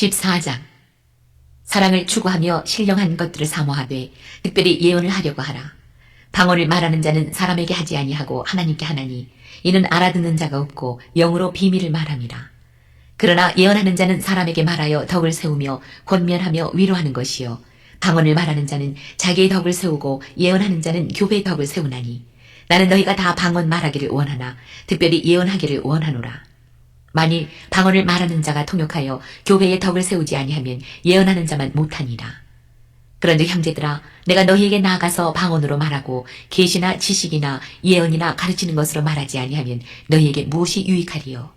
14장 사랑을 추구하며 신령한 것들을 사모하되 특별히 예언을 하려고 하라. 방언을 말하는 자는 사람에게 하지 아니하고 하나님께 하나니 이는 알아듣는 자가 없고 영으로 비밀을 말함이라. 그러나 예언하는 자는 사람에게 말하여 덕을 세우며 권면하며 위로하는 것이요 방언을 말하는 자는 자기의 덕을 세우고 예언하는 자는 교배의 덕을 세우나니 나는 너희가 다 방언 말하기를 원하나 특별히 예언하기를 원하노라. 만일 방언을 말하는 자가 통역하여 교배의 덕을 세우지 아니하면 예언하는 자만 못하니라. 그런데 형제들아 내가 너희에게 나아가서 방언으로 말하고 계시나 지식이나 예언이나 가르치는 것으로 말하지 아니하면 너희에게 무엇이 유익하리요?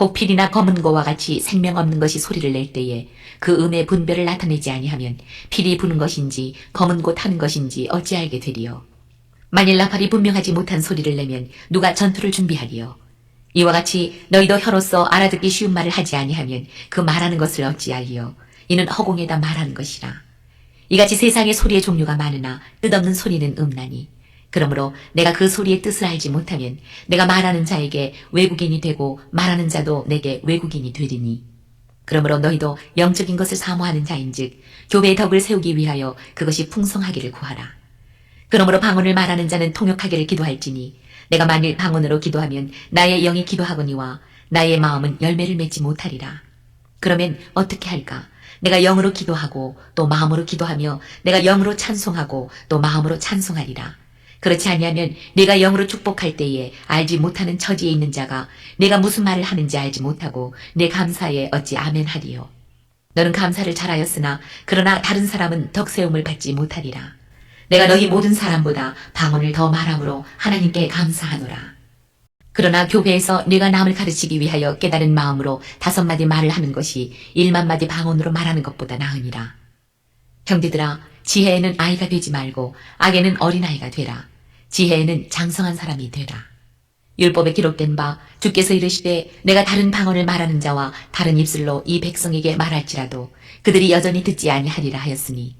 혹필이나 검은 고와 같이 생명 없는 것이 소리를 낼 때에 그 음의 분별을 나타내지 아니하면 필이 부는 것인지 검은 고 타는 것인지 어찌 알게 되리요? 만일 나팔이 분명하지 못한 소리를 내면 누가 전투를 준비하리요? 이와 같이 너희도 혀로서 알아듣기 쉬운 말을 하지 아니하면 그 말하는 것을 어찌 알리요? 이는 허공에다 말하는 것이라. 이같이 세상에 소리의 종류가 많으나 뜻없는 소리는 없나니. 그러므로 내가 그 소리의 뜻을 알지 못하면 내가 말하는 자에게 외국인이 되고 말하는 자도 내게 외국인이 되리니. 그러므로 너희도 영적인 것을 사모하는 자인즉 교배의 덕을 세우기 위하여 그것이 풍성하기를 구하라. 그러므로 방언을 말하는 자는 통역하기를 기도할지니 내가 만일 방언으로 기도하면 나의 영이 기도하거니와 나의 마음은 열매를 맺지 못하리라. 그러면 어떻게 할까? 내가 영으로 기도하고 또 마음으로 기도하며 내가 영으로 찬송하고 또 마음으로 찬송하리라. 그렇지 아니하면 내가 영으로 축복할 때에 알지 못하는 처지에 있는 자가 내가 무슨 말을 하는지 알지 못하고 내 감사에 어찌 아멘하리요. 너는 감사를 잘하였으나 그러나 다른 사람은 덕세움을 받지 못하리라. 내가 너희 모든 사람보다 방언을 더 말함으로 하나님께 감사하노라. 그러나 교회에서 내가 남을 가르치기 위하여 깨달은 마음으로 다섯 마디 말을 하는 것이 일만 마디 방언으로 말하는 것보다 나으니라. 형제들아, 지혜에는 아이가 되지 말고 악에는 어린아이가 되라. 지혜에는 장성한 사람이 되라. 율법에 기록된 바 주께서 이르시되 내가 다른 방언을 말하는 자와 다른 입술로 이 백성에게 말할지라도 그들이 여전히 듣지 아니하리라 하였으니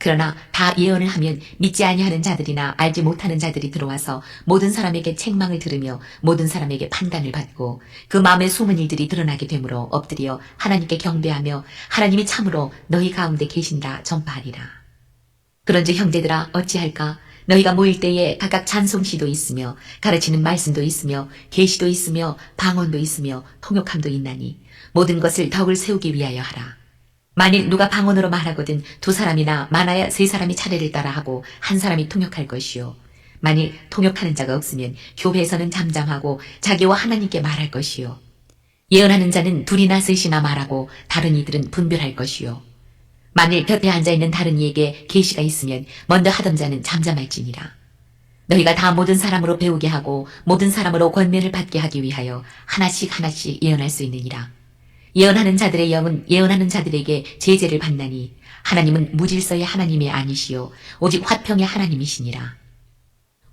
그러나 다 예언을 하면 믿지 아니하는 자들이나 알지 못하는 자들이 들어와서 모든 사람에게 책망을 들으며 모든 사람에게 판단을 받고 그 마음에 숨은 일들이 드러나게 되므로 엎드려 하나님께 경배하며 하나님이 참으로 너희 가운데 계신다 전파하리라. 그런즉 형제들아 어찌할까? 너희가 모일 때에 각각 찬송시도 있으며 가르치는 말씀도 있으며 계시도 있으며 방언도 있으며 통역함도 있나니 모든 것을 덕을 세우기 위하여 하라. 만일 누가 방언으로 말하거든 두 사람이나 많아야 세 사람이 차례를 따라 하고 한 사람이 통역할 것이요. 만일 통역하는 자가 없으면 교회에서는 잠잠하고 자기와 하나님께 말할 것이요. 예언하는 자는 둘이나 셋이나 말하고 다른 이들은 분별할 것이요. 만일 곁에 앉아있는 다른 이에게 계시가 있으면 먼저 하던 자는 잠잠할지니라. 너희가 다 모든 사람으로 배우게 하고 모든 사람으로 권면을 받게 하기 위하여 하나씩 하나씩 예언할 수 있느니라. 예언하는 자들의 영은 예언하는 자들에게 제재를 받나니 하나님은 무질서의 하나님이 아니시요 오직 화평의 하나님이시니라.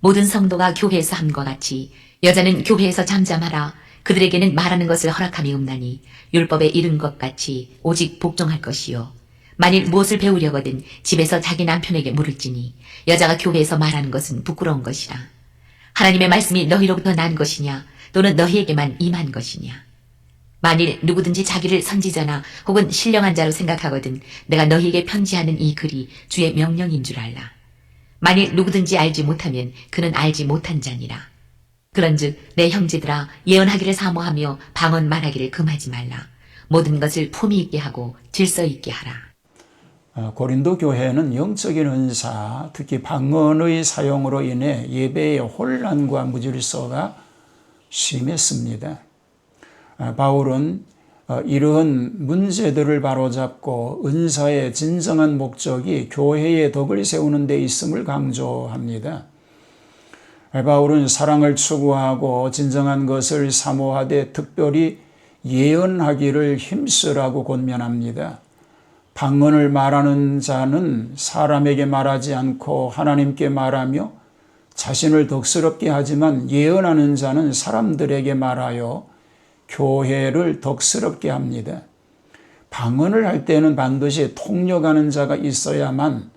모든 성도가 교회에서 함과 같이 여자는 교회에서 잠잠하라. 그들에게는 말하는 것을 허락함이 없나니 율법에 이른 것 같이 오직 복종할 것이요. 만일 무엇을 배우려거든 집에서 자기 남편에게 물을지니 여자가 교회에서 말하는 것은 부끄러운 것이라. 하나님의 말씀이 너희로부터 난 것이냐 또는 너희에게만 임한 것이냐 만일 누구든지 자기를 선지자나 혹은 신령한 자로 생각하거든 내가 너희에게 편지하는 이 글이 주의 명령인 줄 알라. 만일 누구든지 알지 못하면 그는 알지 못한 자니라. 그런즉 내 형제들아 예언하기를 사모하며 방언 말하기를 금하지 말라. 모든 것을 품위 있게 하고 질서 있게 하라. 어, 고린도 교회는 영적인 은사, 특히 방언의 사용으로 인해 예배의 혼란과 무질서가 심했습니다. 아, 바울은 어, 이러한 문제들을 바로잡고 은사의 진정한 목적이 교회의 덕을 세우는 데 있음을 강조합니다. 아, 바울은 사랑을 추구하고 진정한 것을 사모하되 특별히 예언하기를 힘쓰라고 권면합니다. 방언을 말하는 자는 사람에게 말하지 않고 하나님께 말하며 자신을 덕스럽게 하지만 예언하는 자는 사람들에게 말하여 교회를 덕스럽게 합니다. 방언을 할 때는 반드시 통역하는 자가 있어야만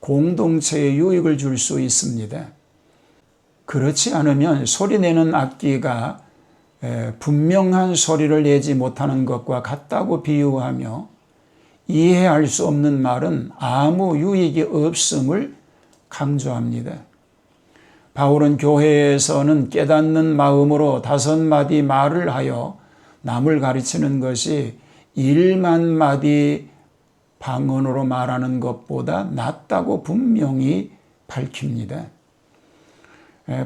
공동체에 유익을 줄 수 있습니다. 그렇지 않으면 소리내는 악기가 분명한 소리를 내지 못하는 것과 같다고 비유하며 이해할 수 없는 말은 아무 유익이 없음을 강조합니다. 바울은 교회에서는 깨닫는 마음으로 다섯 마디 말을 하여 남을 가르치는 것이 일만 마디 방언으로 말하는 것보다 낫다고 분명히 밝힙니다.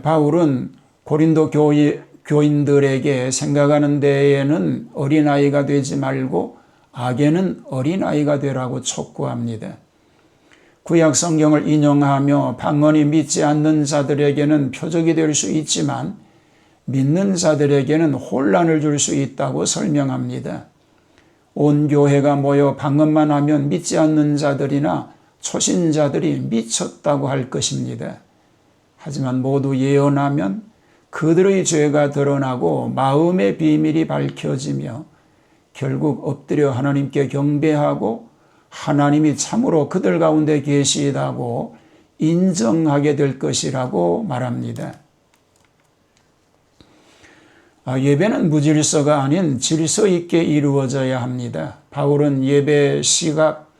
바울은 고린도 교회, 교인들에게 생각하는 데에는 어린아이가 되지 말고 악에는 어린아이가 되라고 촉구합니다. 구약 성경을 인용하며 방언이 믿지 않는 자들에게는 표적이 될 수 있지만 믿는 자들에게는 혼란을 줄 수 있다고 설명합니다. 온 교회가 모여 방언만 하면 믿지 않는 자들이나 초신자들이 미쳤다고 할 것입니다. 하지만 모두 예언하면 그들의 죄가 드러나고 마음의 비밀이 밝혀지며 결국 엎드려 하나님께 경배하고 하나님이 참으로 그들 가운데 계시다고 인정하게 될 것이라고 말합니다. 아, 예배는 무질서가 아닌 질서 있게 이루어져야 합니다. 바울은 예배 시각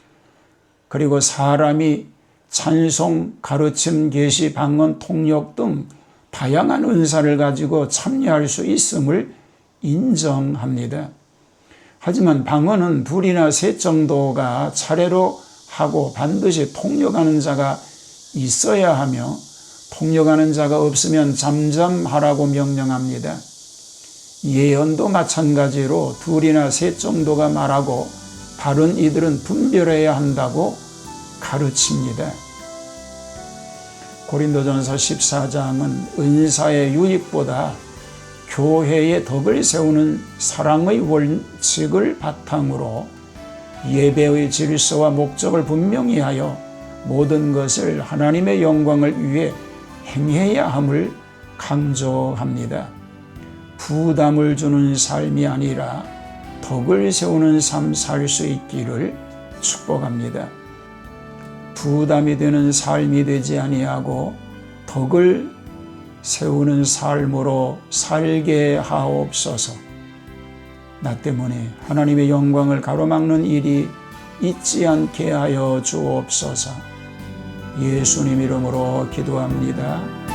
그리고 사람이 찬송, 가르침, 계시, 방언, 통역 등 다양한 은사를 가지고 참여할 수 있음을 인정합니다. 하지만 방언은 둘이나 셋 정도가 차례로 하고 반드시 통역하는 자가 있어야 하며 통역하는 자가 없으면 잠잠하라고 명령합니다. 예언도 마찬가지로 둘이나 셋 정도가 말하고 다른 이들은 분별해야 한다고 가르칩니다. 고린도전서 14장은 은사의 유익보다 교회의 덕을 세우는 사랑의 원칙을 바탕으로 예배의 질서와 목적을 분명히 하여 모든 것을 하나님의 영광을 위해 행해야 함을 강조합니다. 부담을 주는 삶이 아니라 덕을 세우는 삶 살 수 있기를 축복합니다. 부담이 되는 삶이 되지 아니하고 덕을 세우는 삶으로 살게 하옵소서. 나 때문에 하나님의 영광을 가로막는 일이 있지 않게 하여 주옵소서. 예수님 이름으로 기도합니다.